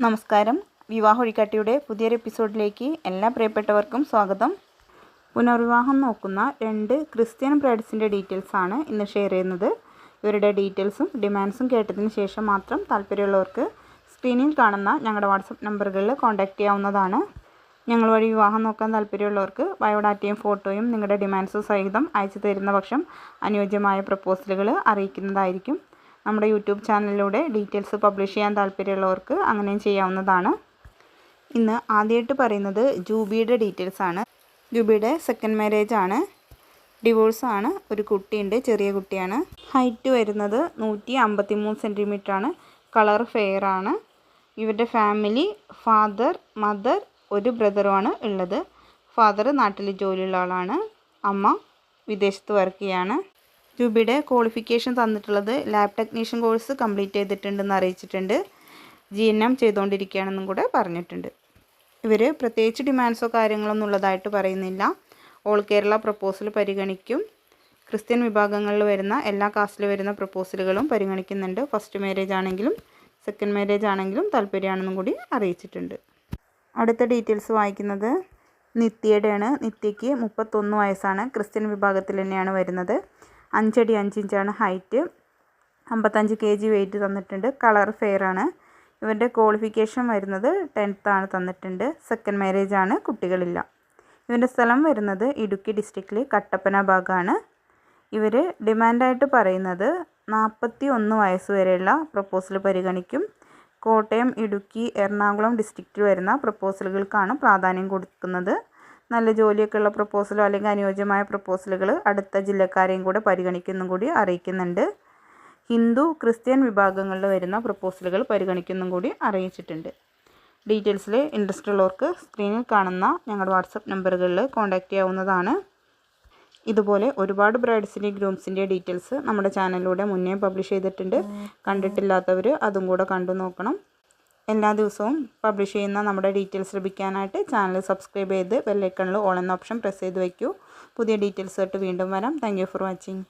നമസ്കാരം. വിവാഹ ഒഴിക്കാട്ടിയുടെ പുതിയൊരു എപ്പിസോഡിലേക്ക് എല്ലാ പ്രിയപ്പെട്ടവർക്കും സ്വാഗതം. പുനർവിവാഹം നോക്കുന്ന രണ്ട് ക്രിസ്ത്യൻ ബ്രൈഡ്സിന്റെ ആണ് ഇന്ന് ഷെയർ ചെയ്യുന്നത്. ഇവരുടെ ഡീറ്റെയിൽസും ഡിമാൻഡ്സും കേട്ടതിന് ശേഷം മാത്രം താല്പര്യമുള്ളവർക്ക് സ്ക്രീനിൽ കാണുന്ന ഞങ്ങളുടെ വാട്സപ്പ് നമ്പറുകളിൽ കോൺടാക്റ്റ് ചെയ്യാവുന്നതാണ്. ഞങ്ങൾ വഴി വിവാഹം നോക്കാൻ താല്പര്യമുള്ളവർക്ക് ബയോഡാറ്റയും ഫോട്ടോയും നിങ്ങളുടെ ഡിമാൻഡ്സും സഹിതം അയച്ചു തരുന്ന പക്ഷം അനുയോജ്യമായ പ്രപ്പോസലുകൾ അറിയിക്കുന്നതായിരിക്കും. നമ്മുടെ യൂട്യൂബ് ചാനലിലൂടെ ഡീറ്റെയിൽസ് പബ്ലിഷ് ചെയ്യാൻ താല്പര്യമുള്ളവർക്ക് അങ്ങനെയും ചെയ്യാവുന്നതാണ്. ഇന്ന് ആദ്യമായിട്ട് പറയുന്നത് ജൂബിയുടെ ഡീറ്റെയിൽസ് ആണ്. ജൂബിയുടെ സെക്കൻഡ് മാരേജ് ആണ്. ഡിവോഴ്സ് ആണ്. ഒരു കുട്ടിയുണ്ട് ചെറിയ കുട്ടിയാണ്. ഹൈറ്റ് വരുന്നത് നൂറ്റി അമ്പത്തി മൂന്ന് സെന്റിമീറ്റർ ആണ്. കളർ ഫെയർ ആണ്. ഇവരുടെ ഫാമിലി ഫാദർ മദർ ഒരു ബ്രദറുമാണ് ഉള്ളത്. ഫാദർ നാട്ടിൽ ജോലിയുള്ള ആളാണ്. അമ്മ വിദേശത്ത് വർക്ക് ചെയ്യാണ്. ജൂബിയുടെ ക്വാളിഫിക്കേഷൻ തന്നിട്ടുള്ളത് ലാബ് ടെക്നീഷ്യൻ കോഴ്സ് കംപ്ലീറ്റ് ചെയ്തിട്ടുണ്ടെന്ന് അറിയിച്ചിട്ടുണ്ട്. ജി എൻ എം ചെയ്തുകൊണ്ടിരിക്കുകയാണെന്നും കൂടെ പറഞ്ഞിട്ടുണ്ട്. ഇവർ പ്രത്യേകിച്ച് ഡിമാൻഡ്സോ കാര്യങ്ങളൊന്നും ഉള്ളതായിട്ട് പറയുന്നില്ല. ഓൾ കേരള പ്രപ്പോസൽ പരിഗണിക്കും. ക്രിസ്ത്യൻ വിഭാഗങ്ങളിൽ വരുന്ന എല്ലാ കാസ്റ്റിൽ വരുന്ന പ്രപ്പോസലുകളും പരിഗണിക്കുന്നുണ്ട്. ഫസ്റ്റ് മാരേജ് ആണെങ്കിലും സെക്കൻഡ് മാരേജ് ആണെങ്കിലും താല്പര്യമാണെന്നും കൂടി അറിയിച്ചിട്ടുണ്ട്. അടുത്ത ഡീറ്റെയിൽസ് വായിക്കുന്നത് നിത്യയുടെയാണ്. നിത്യയ്ക്ക് മുപ്പത്തൊന്ന് വയസ്സാണ്. ക്രിസ്ത്യൻ വിഭാഗത്തിൽ തന്നെയാണ് വരുന്നത്. അഞ്ചടി അഞ്ചിഞ്ചാണ് ഹൈറ്റ്. അമ്പത്തഞ്ച് കെ ജി വെയിറ്റ് തന്നിട്ടുണ്ട്. കളർ ഫെയർ ആണ്. ഇവരുടെ ക്വാളിഫിക്കേഷൻ വരുന്നത് ടെൻത്താണ് തന്നിട്ടുണ്ട്. സെക്കൻഡ് മാരേജ് ആണ് കുട്ടികളില്ല. ഇവന്റെ സ്ഥലം വരുന്നത് ഇടുക്കി ഡിസ്ട്രിക്റ്റിൽ കട്ടപ്പന ഭാഗമാണ് ഇവർ ഡിമാൻഡായിട്ട് പറയുന്നത് നാൽപ്പത്തി ഒന്ന് വയസ്സ് വരെയുള്ള പ്രപ്പോസൽ പരിഗണിക്കും. കോട്ടയം ഇടുക്കി എറണാകുളം ഡിസ്ട്രിക്റ്റിൽ വരുന്ന പ്രപ്പോസലുകൾക്കാണ് പ്രാധാന്യം കൊടുക്കുന്നത്. നല്ല ജോലിയൊക്കെ ഉള്ള പ്രപ്പോസലോ അല്ലെങ്കിൽ അനുയോജ്യമായ പ്രപ്പോസലുകൾ അടുത്ത ജില്ലക്കാരെയും കൂടെ പരിഗണിക്കുന്നും കൂടി അറിയിക്കുന്നുണ്ട്. ഹിന്ദു ക്രിസ്ത്യൻ വിഭാഗങ്ങളിൽ വരുന്ന പ്രപ്പോസലുകൾ പരിഗണിക്കുന്നും കൂടി അറിയിച്ചിട്ടുണ്ട്. ഡീറ്റെയിൽസിൽ ഇൻട്രസ്റ്റ് ഉള്ളവർക്ക് സ്ക്രീനിൽ കാണുന്ന ഞങ്ങളുടെ വാട്സപ്പ് നമ്പറുകളിൽ കോൺടാക്റ്റ് ചെയ്യാവുന്നതാണ്. ഇതുപോലെ ഒരുപാട് ബ്രൈഡ്സിന്റെയും ഗ്രൂംസിന്റെ ഡീറ്റെയിൽസ് നമ്മുടെ ചാനലിലൂടെ മുന്നേ പബ്ലിഷ് ചെയ്തിട്ടുണ്ട്. കണ്ടിട്ടില്ലാത്തവർ അതും കൂടെ കണ്ടു നോക്കണം. എല്ലാ ദിവസവും പബ്ലിഷ് ചെയ്യുന്ന നമ്മുടെ ഡീറ്റെയിൽസ് ലഭിക്കാനായിട്ട് ചാനൽ സബ്സ്ക്രൈബ് ചെയ്ത് ബെല്ലൈക്കണിൽ ഓൾ എന്ന ഓപ്ഷൻ പ്രസ് ചെയ്ത് വയ്ക്കൂ. പുതിയ ഡീറ്റെയിൽസ് ആയിട്ട് വീണ്ടും വരാം. Thank for watching